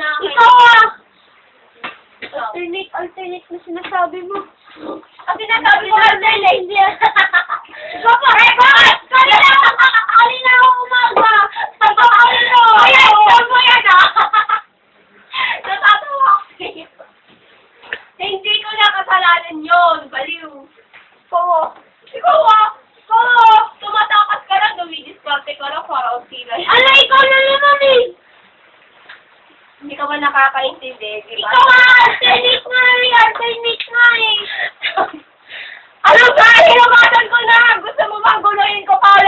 na Ikaw ah! Ikaw. Alternate, alternate na sinasabi mo. Ang sinasabi dahil eh, hindi. Ikaw pa! Eh, bakit? Kanina, kanina ako umaga. Pagkakalino. Kaya ito mo yan ah. Natatawa ako sa'yo. Hindi ko na kasalanan yun. Baliw. Oo. Ikaw ah. Oo. Tumatakas ka lang, dumidiskarte ka lang para sila. Ala, ikaw na naman eh. Hindi ka ba nakakaintindi? Di ba? Ikaw ah, alternate nga eh, alternate nga eh. Ano ba? Hinumasan ko na! Gusto mo bang guluhin ko pa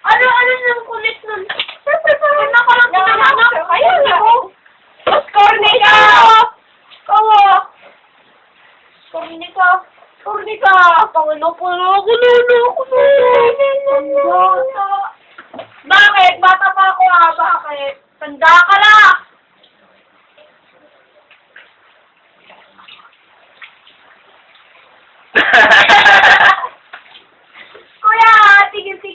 Ano, ano nang kulit nun? Siyempre, parang ako lang Nanganak. pinanganak. Ayun na. Mas corny ka. Ikaw ah. Korni ka. Korni ka. Pangano ko na ako nuno ako nuno. Bakit? Bata pa ako ah. Bakit? Tanda ka na. Ha ha ha!